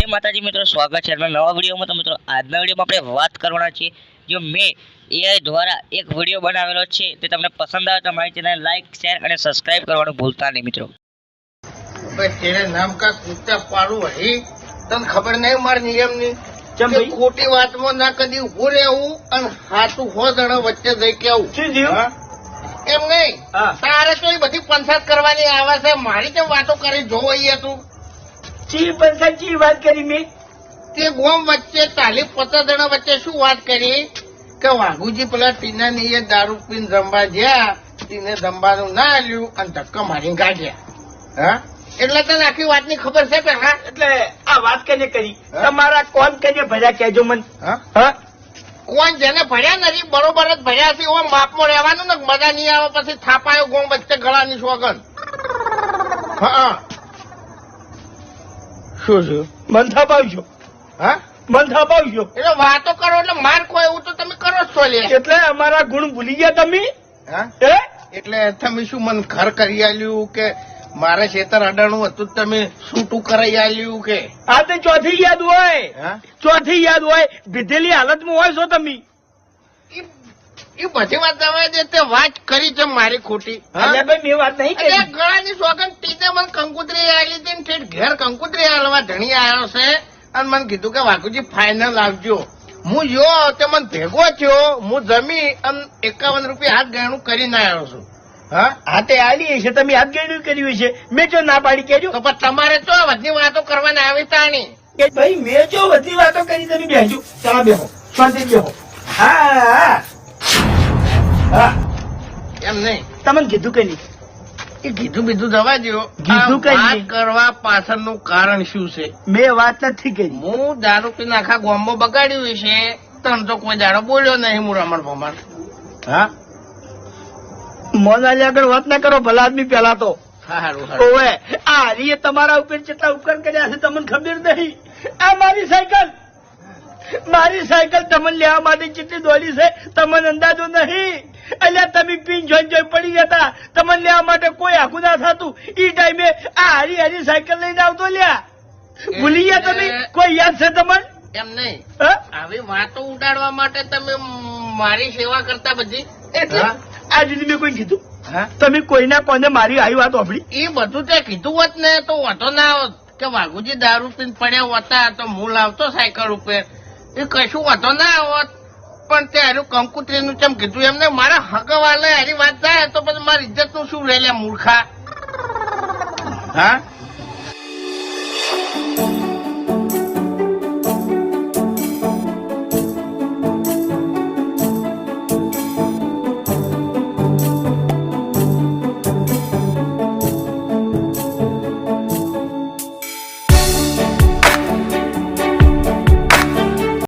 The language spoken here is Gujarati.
જય માતાજી મિત્રો સ્વાગત છે આપણા નવા વિડીયોમાં. તો મિત્રો આજના વિડીયોમાં આપણે વાત કરવાના છીએ જો મેં એઆઈ દ્વારા એક વીડિયો બનાવેલો છે તે તમને પસંદ આવે તો મારી ચેનલ લાઈક શેર અને સબસ્ક્રાઇબ કરવાનું ભૂલતા નહીં મિત્રો. ભાઈ તેરે નામ કા કૂતા પાડું હઈ તને ખબર નહીં માર નિયમની ની કે? ખોટી વાતમાં ના કદી ઉભું રહેવું અને હાથું હો જણા વચ્ચે જઈ કેવું શું એમ નહીં. તારે તો એ બધી પંચાયત કરવાની આવે છે. મારી કેમ વાતો કરી જોવાઈ હતું તું? ચી પંચાયત ચી વાત કરી મેં. તે ગોમ વચ્ચે તાલી પચાસ જણા વચ્ચે શું વાત કરી? કે વાઘુજી પેલા ટીના ની દારૂ પીને રમવા ગયા ટીને રમવાનું ના આલ્યું અને ધક્કા મારી કાઢ્યા હા? એટલે તને આખી વાતની ખબર છે પેલા? એટલે આ વાત કને કરી? હા? તમારા કોણ કને ભર્યા કહેજો મન. હા? હા? કોણ જેને ભર્યા નથી બરોબર જ ભર્યા છે એવો માપમાં રહેવાનું ને મજા નહીં આવે પછી થાપાયો ગોમ વચ્ચે ગળાની સોગન હા? શું મન થાપાવજો હા? મન થાપાવજો એટલે વાતો કરો એટલે માર કોઈ એવું તો તમે કરો છો લે. એટલે અમારા ગુણ ભૂલી ગયા તમે? હા? એટલે તમે શું મન ઘર કરી આલ્યું કે મારે ખેતર અડાણું હતું તમે છૂટું કરાઈ આલ્યું કે? આ તો ચોથી યાદ હોય. હા? ચોથી યાદ હોય. પીધેલી હાલતમાં હોય છો તમે. ઈ બધી વાત તમે જે તે વાત કરી છે મારી ખોટી? અલ્યા ભાઈ મેં વાત નહીં કરી. ગળાની સોગંદ ટીતે મને કંકુતરી આલી હતી ઠેઠ ઘેર કંકુતરી આલવા ધણી આવ્યો છે અને મને કીધું કે વાઘુજી ફાઇનલ આવજો. હું યો તે મને ભેગો થયો હું જમી અને એકાવન રૂપિયા હાથ ગણું કરીને આવ્યો છું. હા? હા તે આલી છે તમે હાથ ગેડ્યું કર્યું છે મેં જો ના પાડી કેજો તો પણ તમારે તો બધી વાતો કરવાની આવી તાણી. કે ભાઈ મેં જો બધી વાતો કરી તમે બેસજો ચાલો બેહો. શાંતિ બેહો. હા. હા. એમ નહીં. તમને કીધું કે નહીં? એ કીધું બીધું જવા દો કીધું કઈ વાત. કરવા પાછળનું કારણ શું છે? મેં વાત નથી કરી. હું દારૂ પીને આખા ગોમ્બો બગાડ્યું છે તને તો કોઈ દાડો બોલ્યો નહીં હું રમણ ભમણ હા? મોનાલી આગળ વાત ના કરો ભલા આદમી પેલા તો. ઓવે આ હરીએ તમારા ઉપર કેટલા ઉપકાર કર્યા છે તમને ખબર નહીં. આ મારી સાયકલ. મારી સાયકલ તમને લેવા માટે કેટલી દોડી છે તમને અંદાજો નહીં. અલ્યા તમે પીન જોઈ જોઈ પડી જતા. તમને લેવા માટે કોઈ આખું ના થતું. ઈ ટાઈમે આ હરી હરી સાયકલ લઈને આવતો લ્યા. ભૂલી ગયા તમે? કોઈ યાદ છે તમને? એમ નહીં. હા? વાતો ઉડાડવા માટે તમે મારી સેવા કરતા બધી. એટલે હા? મેં કોઈ કીધું? હા? તમે કોઈના કોને મારી આવી વાત સાંભળી એ બધું તે કીધું હોત ને તો વાંધો ના આવત. કે વાઘુજી દારૂ પીને પડ્યા હોતા તો હું લાવતો સાયકલ ઉપર. એ કશું વાંધો ના આવત. પણ તે હારું કંકુત્રી નું ચમ કીધું? એમને મારા હકવાલે હારી વાત થાય તો પછી મારી ઇજ્જતનું શું રહેલે મૂર્ખા? હા?